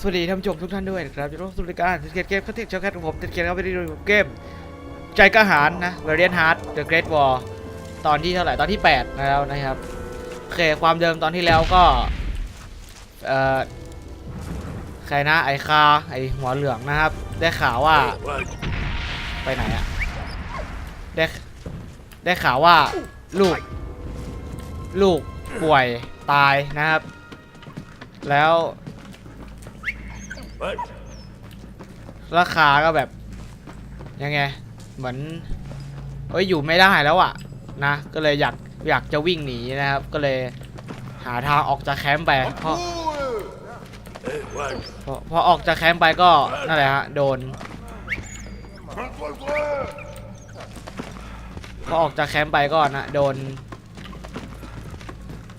สวัสดีท่านผู้ชมทุกท่านด้วยนะครับจะร่วมสู่รายการเกมเกมคอนเทนต์ชาวแคทของผมติดเกมครับไปดูเกม ใจกล้าหาญนะ Variant Heart The Great War ตอนที่เท่าไหร่ตอนที่ 8 แล้วนะครับโอเคความเดิมตอนที่แล้วก็ เอ่อ ใครนะไอคาไอหัวเหลืองนะครับ ได้ข่าวว่า ไปไหนอะได้ได้ข่าวว่าลูก ลูกป่วยตายนะครับ แล้ว ราคาก็แบบ ยังไง เหมือนเอ้ยอยู่ไม่ได้แล้วอะนะ ก็เลยอยากอยากจะวิ่งหนีนะครับ ก็เลยหาทางออกจากแคมป์ไปเพราะพอพอออกจากแคมป์ไปก็นั่นแหละฮะโดนพอออกจากแคมป์ไปก็นะโดน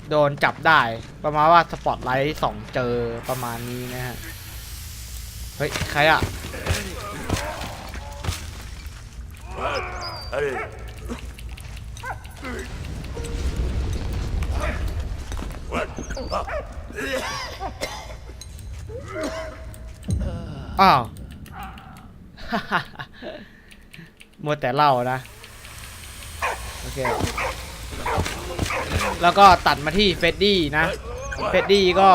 โดนจับได้ประมาณว่าสปอตไลท์ส่องเจอประมาณนี้นะฮะ เฮ้ย ใครอะอ้าวมัวแต่เล่านะ โอเค แล้วก็ตัดมาที่เฟดดี้นะ เฟดดี้ก็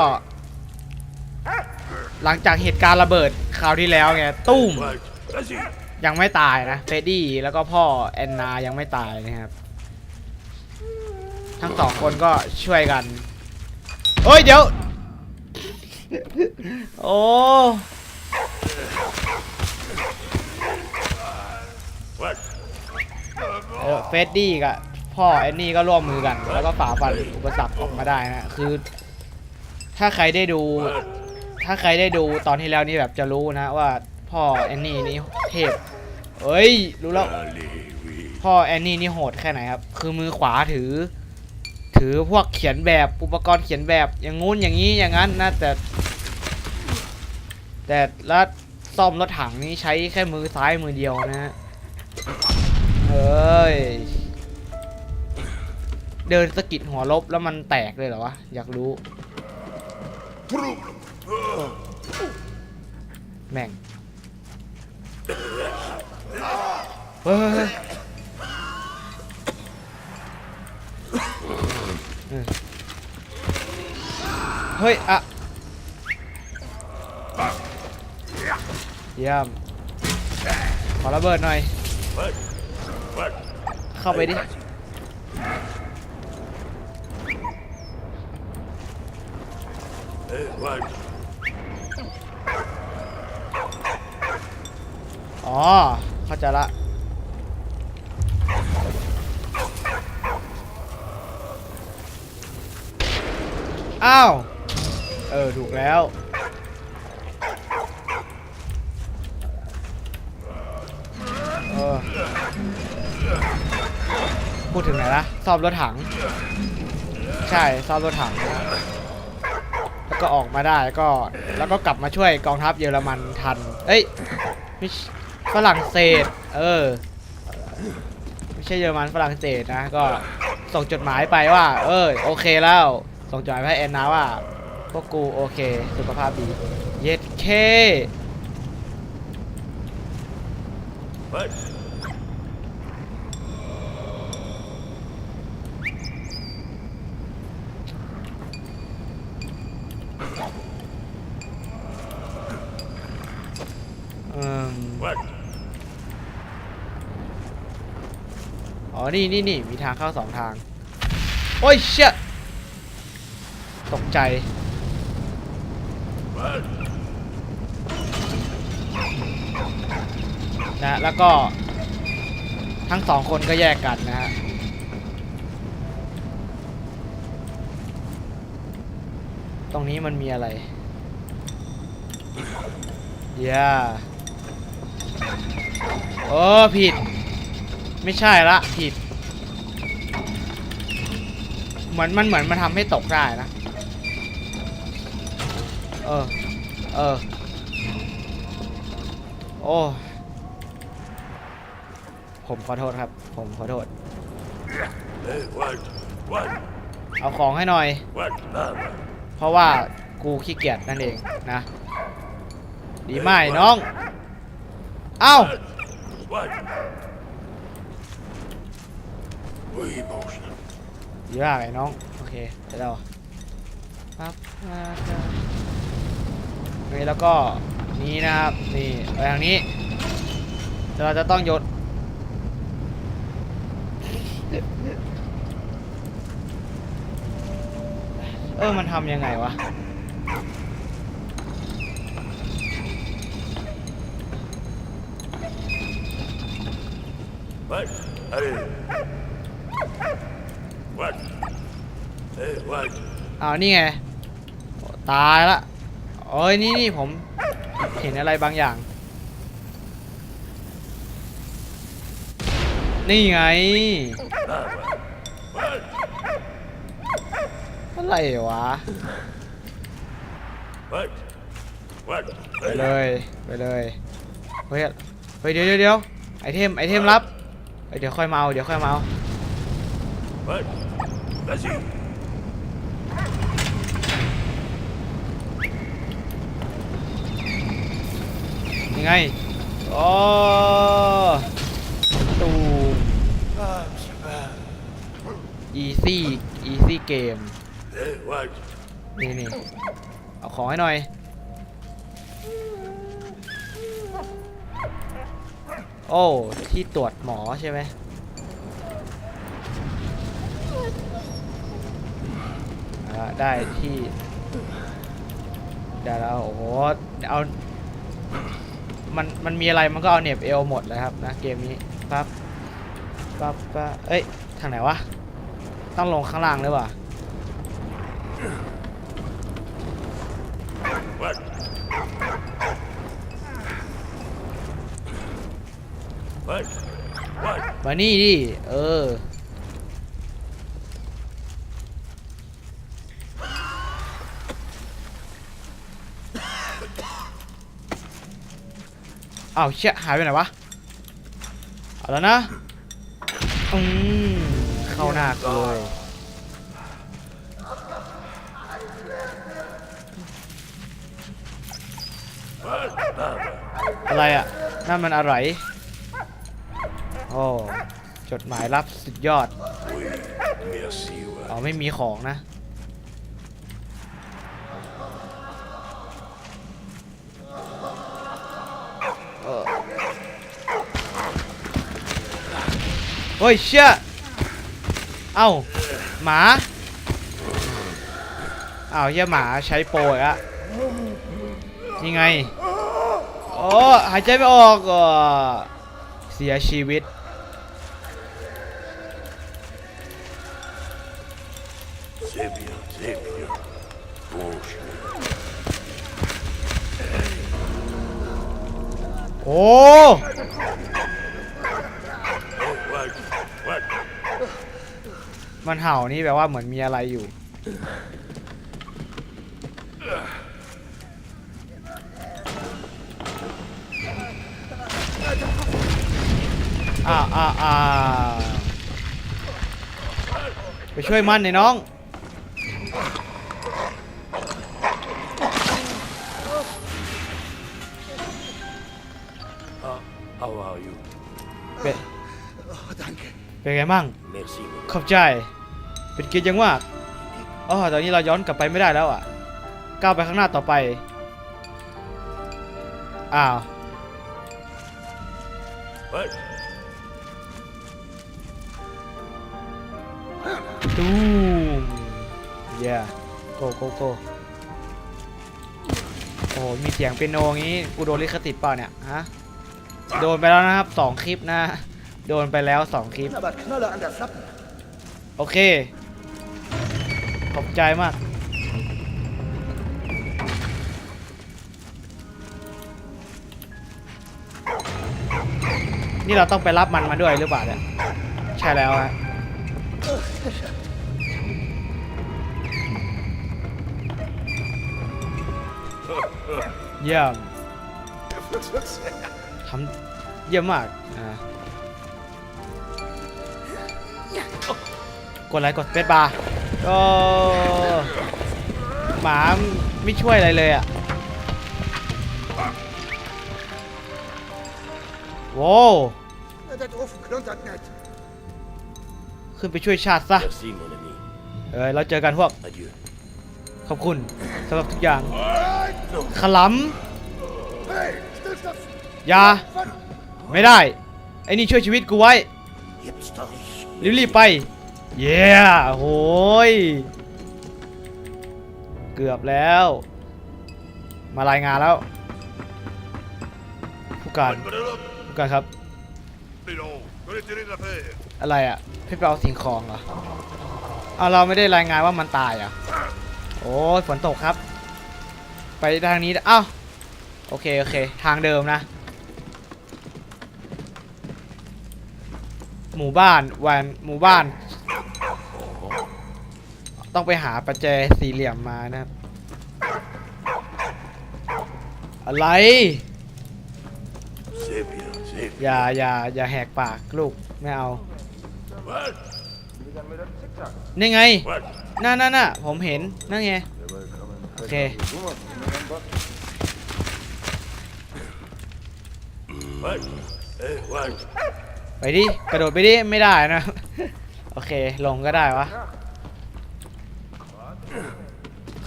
หลังจากเหตุการณ์ระเบิดคราวที่แล้วไงตุ้มยังไม่ตายนะเฟดดี้แล้วก็พ่อแอนนายังไม่ตายนะครับ ทั้งสองคนก็ช่วยกันเฮ้ยเดี๋ยว โอ้เออเฟดดี้กับพ่อแอนนี่ก็ร่วมมือกัน แล้วก็ฝ่าฟันอุปสรรคออกมาได้นะ คือ ถ้าใครได้ดู ถ้าใครได้ดูตอนที่แล้วนี่แบบจะรู้นะว่าพ่อแอนนี่นี่เทพเอ้ย รู้แล้ว พ่อแอนนี่นี่โหดแค่ไหนครับ คือมือขวาถือ ถือพวกเขียนแบบอุปกรณ์เขียนแบบอย่างงู้นอย่างนี้อย่างนั้นนะแต่ แต่แล้วซ่อมรถถังนี่ใช้แค่มือซ้ายมือเดียวนะฮะเอ้ย เดินสะกิดหัวลบแล้วมันแตกเลยเหรอวะ อยากรู้ แม่งเฮ้ยเฮ้ยอะเยี่ยมขอระเบิดหน่อย เข้าไปดิเฮ้ย อ๋อ เข้าใจละอ้าว เออ ถูกแล้ว เออ พูดถึงไหนละซ่อมรถถัง ใช่ซ่อมรถถัง แล้วก็ออกมาได้ก็ แล้วก็กลับมาช่วยกองทัพเยอรมันทัน เอ้ย ไม่ ฝรั่งเศส เออ ไม่ใช่เยอรมันฝรั่งเศสนะ ก็ส่งจดหมายไปว่า เออ โอเคแล้ว ส่งจดหมายให้แอนนาว่า พวกกูโอเค สุขภาพดี เย็ดเค เอิ่มอ๋อ นี่นี่นี่มีทางเข้าสองทาง โอ้ยเชี่ยตกใจ นะ แล้วก็ ทั้งสองคนก็แยกกันนะฮะตรงนี้มันมีอะไรอย่าโอ้ ผิด ไม่ใช่ละผิด เหมือนมันเหมือนมันทำให้ตกได้นะ เออ เออ โอ้ ผมขอโทษครับ ผมขอโทษ เอาของให้หน่อย เพราะว่ากูขี้เกียจนั่นเองนะ ดีมากน้อง เอ้า What? We motion. ดีมากไอ้น้อง โอเคไปแล้วปั๊บมาครับนี่แล้วก็นี่นะครับนี่ไปทางนี้เราจะต้องโยนเออมันทำยังไงวะ What? Hey. What? Hey, what? อ้าวนี่ไงโอ้ตายละโอ้ยนี่นี่ผมเห็นอะไรบางอย่าง นี่ไง Ah, what? What? อะไรวะ What? What? ไปเลยไปเลยเฮ้ยเฮ้ยเดี๋ยวเดี๋ยวเดี๋ยวไอเทมไอเทมลับเอ้ยเดี๋ยวค่อยมาเอาเดี๋ยวค่อยมาเอา What? That's it. ยังไงโอ้ตูม Ah, Shabbat. อีซี่อีซี่เกม Hey, what? นี่นี่เอาของให้หน่อย โอ้ ที่ตรวจหมอใช่ไหม ได้ที่ได้แล้วโอ้โหเอา มันมันมีอะไรมันก็เอาเหน็บเอวหมดเลยครับนะเกมนี้ปั๊บปั๊บปั๊บเอ้ยทางไหนวะต้องลงข้างล่างหรือเปล่า What? What? What? มานี่ดิ เออ อ้าวเชี่ยหายไปไหนวะ เอาแล้วนะอืมเข้าหน้ากูเลยอะไรอะ นั่นมันอะไรโอ้จดหมายรับสุดยอด อ๋อ ไม่มีของนะ เฮ้ยเชี่ยเอ้าหมาอ้าวเหี้ยหมาใช้โปรอีกอะนี่ไงโอ้หายใจไม่ออกอะเสียชีวิต โอ้ Oh, what? What? มันเห่านี่แปลว่าเหมือนมีอะไรอยู่ อ่าอ่าอ่าไปช่วยมันหน่อยน้อง How, how are you? เป็น Oh, danke. เป็นไงมั่ง Merci. ขอบใจ เป็นเกียรติอยังมากอ๋อตอนนี้เราย้อนกลับไปไม่ได้แล้วอะ ก้าวไปข้างหน้าต่อไป อ้าว What? ตูมเย่โกโกโกโอ้มีเสียงเปียโนงี้ กูโดนลิขสิทธิ์เปล่าเนี่ย ฮะ โดนไปแล้วนะครับสองคลิปนะ โดนไปแล้วสองคลิป โอเค ขอบใจมาก นี่เราต้องไปรับมันมาด้วยหรือเปล่าเนี่ย ใช่แล้วฮะเยี่ยมทำเยี่ยมมากอ่า กดไลค์กดเฟซบาร์ก็หมาไม่ช่วยอะไรเลยอะโว้ว Dat overklopt dat net. ขึ้นไปช่วยชาติซะ Merci, mon ami. เออเราเจอกันพวก Adieu. ขอบคุณสำหรับทุกอย่าง No. ขล Hey, stilstaan. ำอยา ไม่ได้ ไอ้นี่ช่วยชีวิตกูไว้ Je hebt stas. รีบๆไป เย้โหยเกือบแล้ว มารายงานแล้ว ผู้การ ผู้การครับ อะไรอะ พี่ไปเอาสิ่งของเหรอ เอาเราไม่ได้รายงานว่ามันตายอะ โอ้ยฝนตกครับ ไปทางนี้นะอ้าว โอเค โอเค ทางเดิมนะ หมู่บ้านแวนหมู่บ้าน ต้องไปหาประแจสี่เหลี่ยมมานะครับอะไร C'est bien, c'est อย่าอย่าอย่าแหกปากลูกไม่เอา What นี่ไง What น่าน่าน่าผมเห็น นั่นไง โอเค What Hey, what ไปดิ กระโดดไปดิ ไม่ได้นะ โอเค ลงก็ได้วะ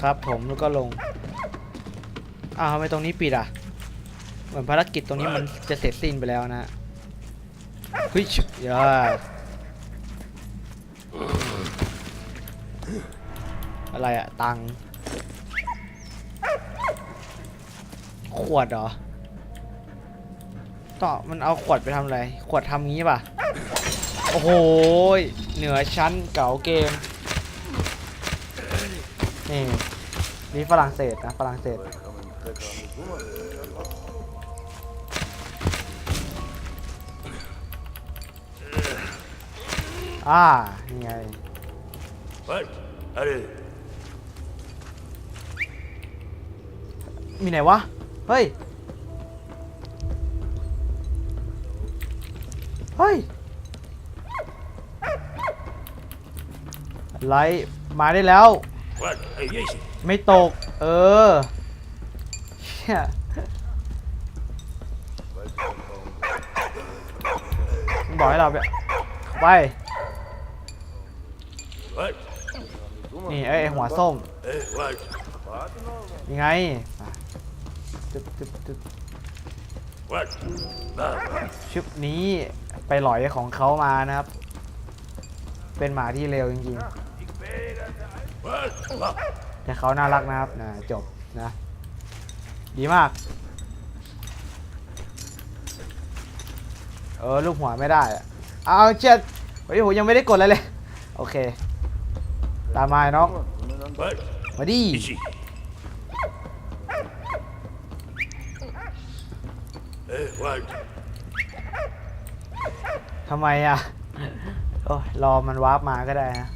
ครับผมแล้วก็ลงอ้าวทำไมตรงนี้ปิดอะ เหมือนภารกิจตรงนี้มันจะเสร็จสิ้นไปแล้วนะเฮ้ยชิอย่าอะไรอะตังค์ขวดเหรอต่อมันเอาขวดไปทำอะไร ขวดทำงี้ป่ะ โอ้โหยเหนือชั้นเก่าเกม นี่นี่ฝรั่งเศสนะฝรั่งเศสอ่านี่ไง What Allez มีไหนวะ เฮ้ย เฮ้ยอะไรมาได้แล้ว What Hey, viens ici ไม่ตก เออเชี่ยมันบอกให้เราไปไป What นี่ไอ้ไอ้หัวส้ม Hey, what ยังไงอะตึ๊บตึ๊บตึ๊บ What Bah, ชุดนี้ไปหลอยของเขามานะครับ เป็นหมาที่เร็วจริง what Bah, ๆ แต่เขาน่ารักนะครับนะจบนะ ดีมาก เออลูกหัวไม่ได้อะเอาเช็ดวันนี้ผมยังไม่ได้กดอะไรเลย โอเค ตามมาไอ้น้อง What มาดิทำไมอะ โอ้รอมันวาร์ปมาก็ได้นะ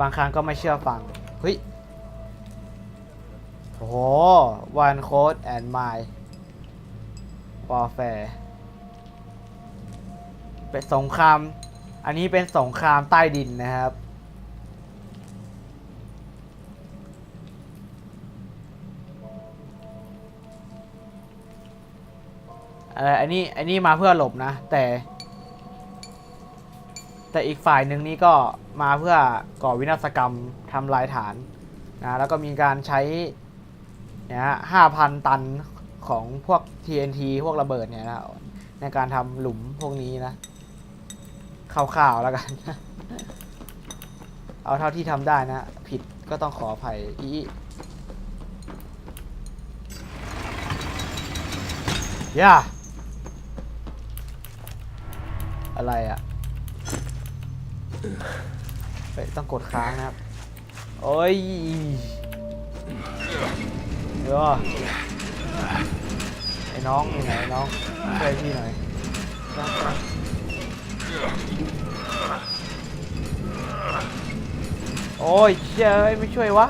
บางครั้งก็ไม่เชื่อฟัง เฮ้ย โอ้โห one code and my warfare เป็นสงคราม อันนี้เป็นสงครามใต้ดินนะครับ อะไร อันนี้ อันนี้มาเพื่อหลบนะ แต่ แต่อีกฝ่ายหนึ่งนี่ก็มาเพื่อก่อวินาศกรรมทำลายฐานนะแล้วก็มีการใช้เนี่ยห้าพันตันของพวก TNT พวกระเบิดเนี่ยนะในการทำหลุมพวกนี้นะข่าวๆแล้วกัน เอาเท่าที่ทำได้นะ ผิดก็ต้องขออภัยอีย่าอะไรอะ เฮ้ยต้องกดค้างนะครับ โอ้ยเดี๋ยวไอ้น้องอยู่ไหนน้องช่วยพี่หน่อยโอ้ยเจ้ยไม่ช่วยวะ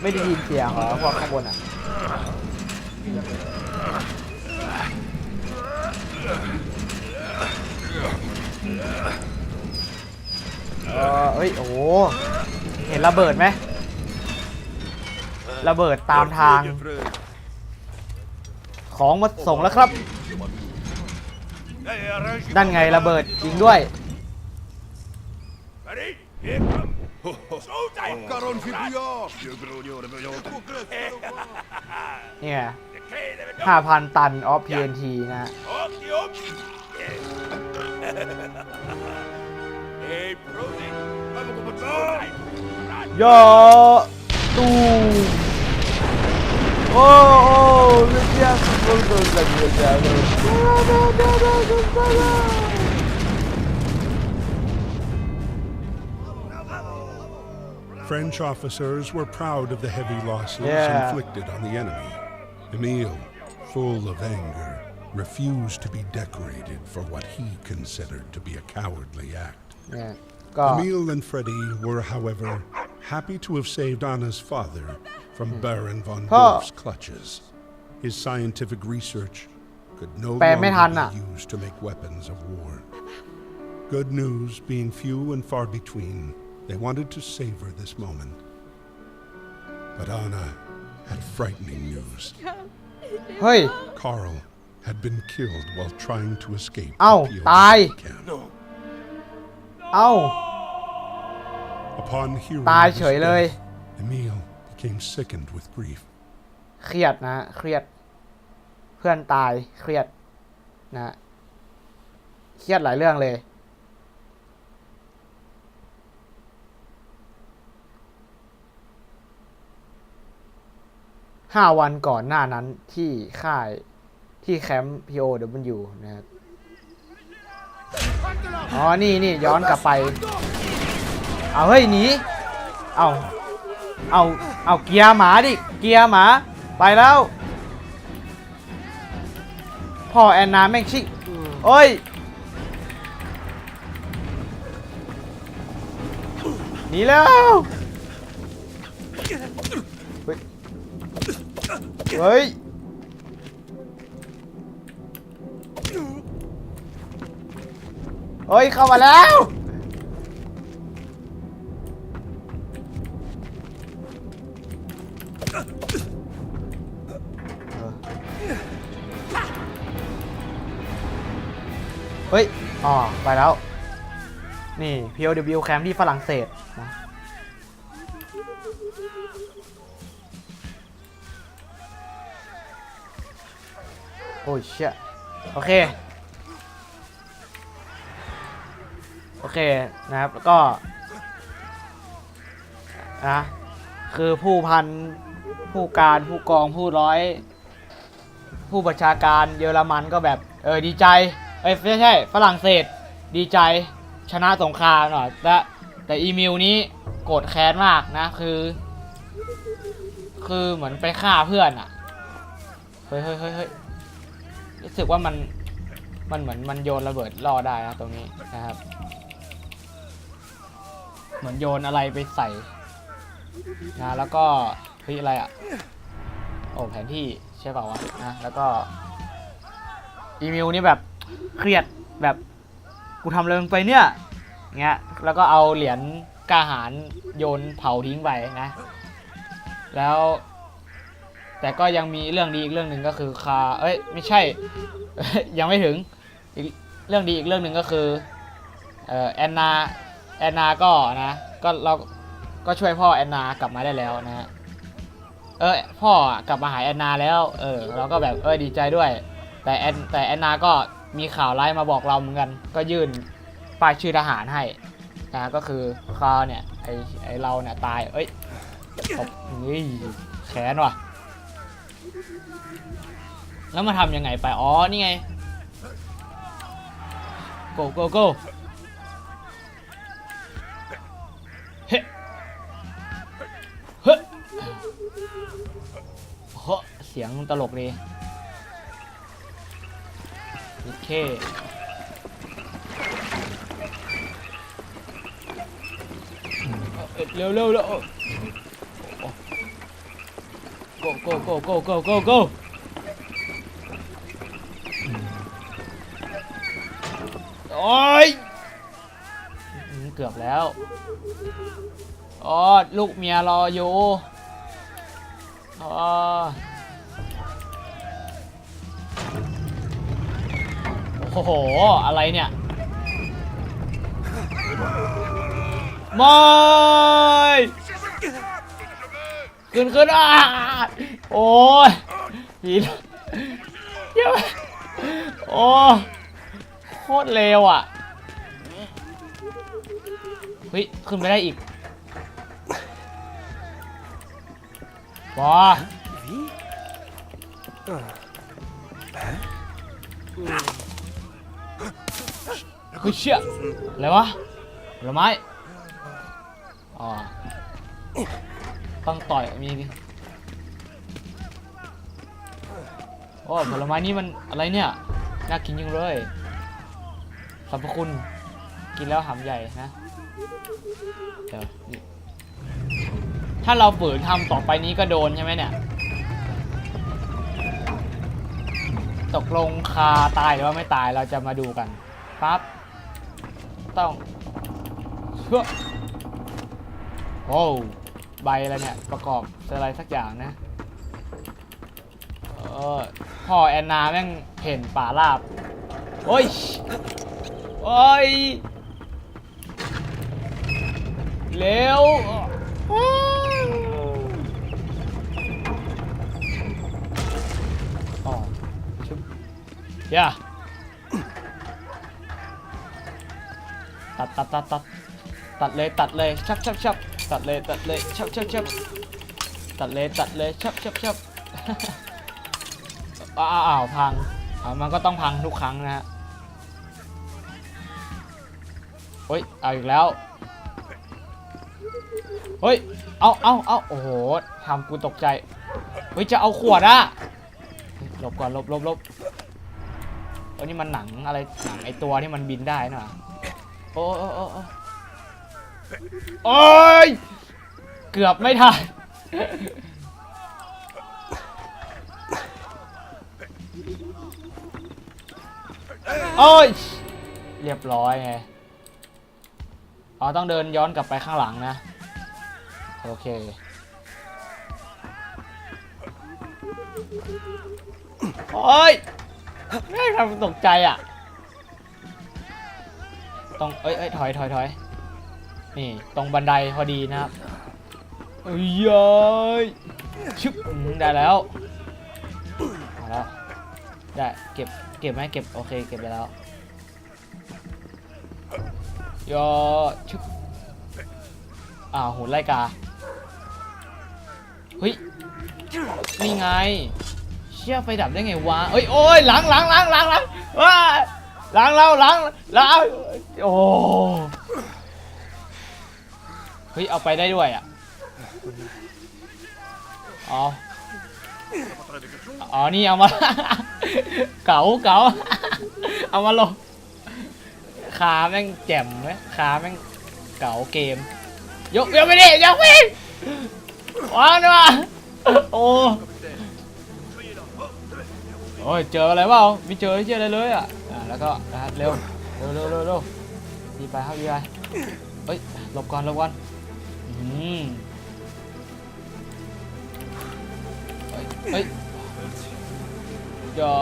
ไม่ได้ยินเสียงเหรอพวกข้างบนอะ เออเอ้ยโอ้เห็นระเบิดไหมระเบิดตามทาง ของมาส่งแล้วครับ ด้านไงระเบิดจริงด้วย เนี่ยห้าพันตันออฟพีเอ็นทีนะ โอ้เรื่องยากสุดเลยเลยเลย French officers were proud of the heavy losses Yeah. inflicted on the enemy. Emile, full of anger, refused to be decorated for what he considered to be a cowardly act. Yeah. Emil and Freddy were, however, happy to have saved Anna's father from Baron von Wolf's clutches. His scientific research could no longer be used to make weapons of war. Good news being few and far between, they wanted to savor this moment. But Anna had frightening news. Hey! Carl had been killed while trying to escape Ow, the tai. POW camp. เอ้า Upon hearing ตาย of his เฉยเลย death, Emile became sickened with grief. เครียดนะ เครียด เพื่อนตาย เครียดนะ เครียดหลายเรื่องเลย ห้าวันก่อนหน้านั้นที่ค่าย ที่แคมป์ POW นะครับ อ๋อ นี่นี่ย้อนกลับไป เอาเฮ้ยหนี เอาเอาเอาเกียร์หมาดิ เกียร์หมา ไปแล้ว พ่อแอนนาแม่งชิโอ้ย หนีแล้ว เฮ้ย ฮ้ยเฮ้ยเข้ามาแล้ว เฮ้ยอ๋อไปแล้ว นี่ POW แคมป์ที่ฝรั่งเศสนะโอ้ยเชี่ยโอเค โอ เคนะครับแล้วก็นะคือผู้พันผู้การผู้กองผู้ร้อย ผู้บัญชาการเยอรมันก็แบบเออดีใจเอ้ยไม่ใช่ฝรั่งเศสดีใจชนะสงครามหน่อยและแต่อีเมลนี้โกรธแค้นมากนะคือ คือเหมือนไปฆ่าเพื่อนอะเฮ้ยเฮ้ยเฮ้ยเฮ้ยรู้สึกว่ามันมันเหมือนมันโยนระเบิดล่อได้นะตรงนี้นะครับ เหมือนโยนอะไรไปใส่นะแล้วก็เฮ้ยอะไรอะโอ้แผนที่ใช่เปล่าวะนะแล้วก็อีเมลนี่แบบเครียดแบบกูทำอะไรลงไปเนี่ยเงี้ยแล้วก็เอาเหรียญกาหารโยนเผาทิ้งไปนะ แล้ว แต่ก็ยังมีเรื่องดีอีกเรื่องหนึ่งก็คือคาเอ้ยไม่ใช่ ยังไม่ถึงอีกเรื่องดีอีกเรื่องหนึ่งก็คือเออแอนนา อนนาก็นะ ก็เราก็ช่วยพ่อแอนนากลับมาได้แล้วนะฮะ เออพ่อกลับมาหาแอนนาแล้ว เออ เราก็แบบเออดีใจด้วย แต่แอนแต่แอนนาก็มีข่าวร้ายมาบอกเราเหมือนกัน ก็ยื่นป้ายชื่อทหารให้นะก็คือคาเนี่ยไอไอเราเนี่ยตาย เอ้ยตบนี่แขนว่ะ แล้วมาทำยังไงไป อ๋อ นี่ไง go go go เฮ้ เฮ้เฮ้เสียงตลกดีโอเคเร็วเร็วเร็ว go go go go go go go โอ้ยอืมเกือบแล้ว อ๋อลูกเมียรออยู่อ๋อโอ้โห อะไรเนี่ยไม่ขึ้นขึ้นอะโอ้ยผีเดี๋ยวโอ้โคตรเร็วอะเฮ้ยขึ้นไปได้อีก บอเฮ้ยเชี่ยอะไรวะผลไม้อ๋อต้องต่อยมีโอ้ผลไม้นี่มันอะไรเนี่ยน่ากินจังเลยสรรพคุณกินแล้วหำใหญ่นะเดี๋ยวนี่ ถ้าเราฝืนทำต่อไปนี้ก็โดนใช่ไหมเนี่ย ตกลงคาตายหรือว่าไม่ตายเราจะมาดูกันปั๊บต้องเฮ้อโอ้ใบอะไรเนี่ย ประกอบอะไรสักอย่างนะ เออพ่อแอนนาแม่งเห็นป่าลาบ โอ้ย โอ้ย เร็ว ย่าตัดตัดตัดตัดตัดเลยตัดเลยชับชับชับตัดเลยตัดเลยชับชับชับตัดเลยตัดเลยชับชับชับอ้าวอ้าวพังมันก็ต้องพังทุกครั้งนะฮะเฮ้ยเอาอีกแล้วเฮ้ยเอาเอาเอาโอ้โหทำกูตกใจเฮ้ยจะเอาขวดอะหลบก่อนหลบหลบหลบ เออนี่มันหนังอะไรหนังไอตัวที่มันบินได้น่ะโอ้โอ้โอ้โอ้โอ้ยเกือบไม่ทันโอ้ยเรียบร้อยไงอ๋อต้องเดินย้อนกลับไปข้างหลังนะ โอเคโอ้ย แม่ทำตกใจอะต้องเอ้ยเอ้ยถอยถอยถอยนี่ ตรงบันไดพอดีนะครับเอ้ยเย้ยชึบอืมได้แล้วมาแล้วได้เก็บเก็บไหมเก็บโอเคเก็บไปแล้วยอชึบอ้าวหุ่นไล่กาเฮ้ยนี่ไง ชี่ยไฟดับได้ไงวะเอ้ยโอ้ยหลังหลังหลังหลังหลังว้าหลังเราหลังหลังโอ้เฮ้ยเอาไปได้ด้วยอะอ๋ออ๋อนี่เอามาเก๋าเก๋าเอามาลงขาแม่งแจ่มไหมขาแม่งเก๋าเกม ยกยกไปดิยกไปวางดิวะโอ้ โอ้ยเจออะไรเปล่าไม่เจอเจออะไรเลยอะอะแล้วก็นะฮะเร็วเร็วเร็วเร็วเร็วดีไปครับดีไปเฮ้ยหลบก่อนหลบก่อนอืมเฮ้ยเฮ้ยยอ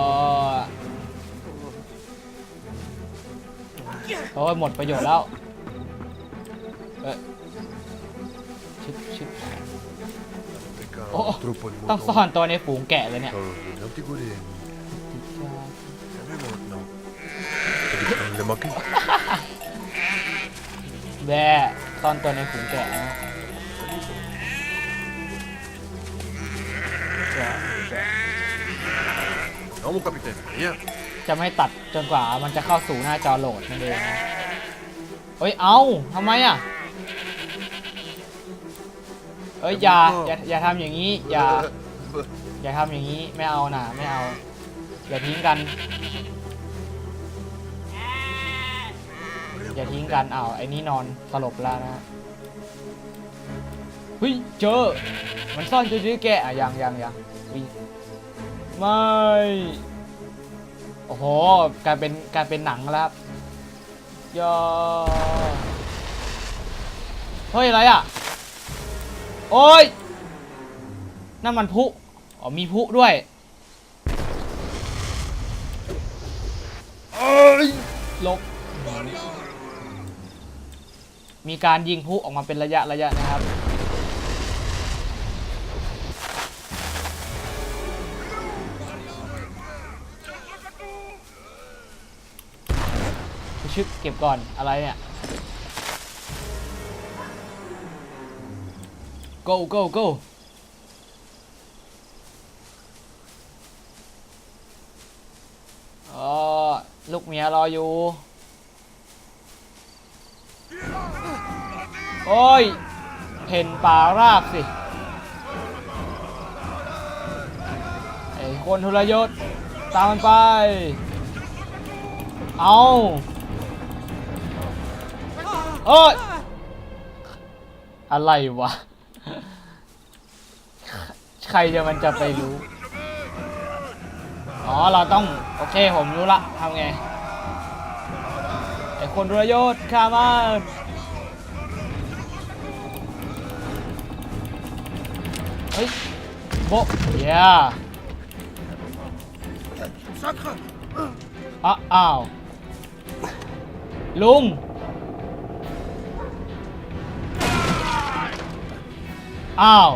โอ้ยหมดประโยชน์แล้วเอ้ยชิบชิบ Oh, troppo il ต้องซ่อนตัวในฝูงแกะเลยเนี่ย Oh, non ti godevi. Avevo Devi prendere ma che แบะซ่อนตัวในฝูงแกะนะแกะแกะ No, mon capitaine, rien. จะไม่ตัดจนกว่ามันจะเข้าสู่หน้าจอโหลดนั่นเองนะเฮ้ย เอาทำไมอะ เอ้ย อย่า อย่า อย่าทำอย่างนี้ อย่า อย่าทำอย่างนี้ ไม่เอานะไม่เอา อย่าทิ้งกัน อย่าทิ้งกันอ้าวไอ้นี่นอนสลบแล้วนะเฮ้ยเจอ มันซ่อนจุดๆแกอะยังยังยังไม่โอ้โหกลายเป็นกลายเป็นหนังแล้วครับยอเฮ้ยอะไรอะโอ้ยนั่นมันพุอ๋อมีพุด้วยเอ้ยหลบ มีการยิงพุออกมาเป็นระยะระยะนะครับ ชึกเก็บก่อนอะไรเนี่ย go go go อ๋อลูกเมียรออยู่ โอ้ยเห็นป่าราบสิ ไอ้คนทุรยศ ตามมันไป เอาเอ้ยอะไรวะ ใครจะมันจะไปรู้ อ๋อ เราต้อง โอเค ผมรู้ละทำไง ไอ้คนทุรยศข้ามัน เฮ้ยโบะเย้อ้าอ้าวลุงอ้าว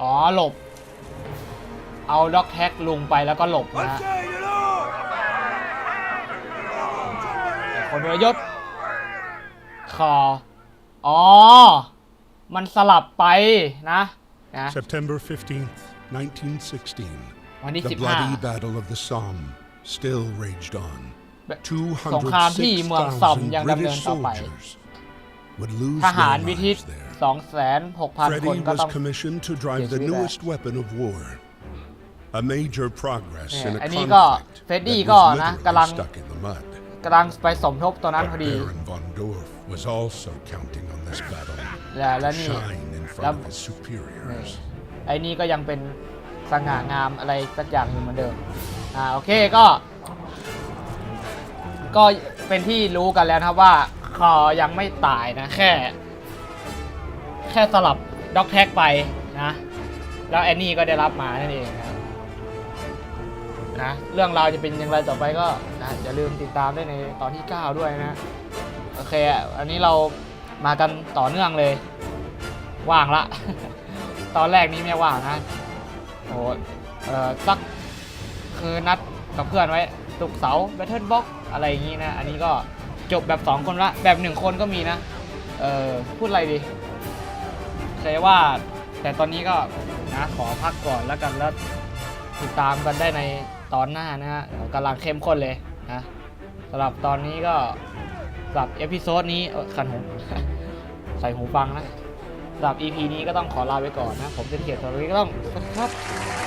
อ๋อหลบ เอาด็อกแท็กลุงไปแล้วก็หลบนะฮะ Say the Lord! คนรยศ คอ อ๋อ มันสลับไปนะนะ September 15th, 1916. วันที่ The bloody battle of the Somme still raged on. สงครามที่เมืองซอมยัง206,000ดำเนิน British ต่อไป soldiers would lose ทหาร their วิทิต lives there. 2 6 0 0 0คน Freddie ก็ was ต้อง commissioned to drive the Yes, we newest weapon of war. A major progress in a เนี่ยอันนี้ก็ conflict เฟรดดี้ that ก็ was นะกำลัง literally stuck in the mud. กำลังไปสมทบตัวนั้นพอ But ดี Baron von Dorf was also counting on this battle และและ to นี่ shine in แล้ว front of his superiors. ไอ้นี่ก็ยังเป็นสง่างามอะไรสักอย่างอยู่เหมือนเดิม อ่าโอเคก็ ก็เป็นที่รู้กันแล้วนะครับว่าคอยังไม่ตายนะ แค่ แค่สลับด็อกแท็กไปนะ แล้วแอนนี่ก็ได้รับมานั่นเองนะครับนะเรื่องราวจะเป็นอย่างไรต่อไปก็นะอย่าลืมติดตามได้ในตอนที่ 9 ด้วยนะโอ เคอะอันนี้เรามากันต่อเนื่องเลย ว่างละ ตอนแรกนี้ไม่ว่างนะโอ้เออสักคือนัดกับเพื่อนไว้ตุกเสาแบทเทิลบ็อกอะไรอย่างงี้นะ อันนี้ก็จบแบบ 2 คนละ แบบ 1 คนก็มีนะ เออพูดอะไรดีใช่ว่าแต่ตอนนี้ก็นะขอพักก่อนแล้วกันแล้วติดตามกันได้ในตอนหน้านะฮะกำลังเข้มข้นเลยนะสำหรับตอนนี้ก็ สำหรับเอพิโซดนี้ขันหูใส่หูฟังนะสำหรับ EP นี้ก็ต้องขอลาไปก่อนนะ ผมจะเขียนตอนนี้ก็ต้องสวัสดีครับ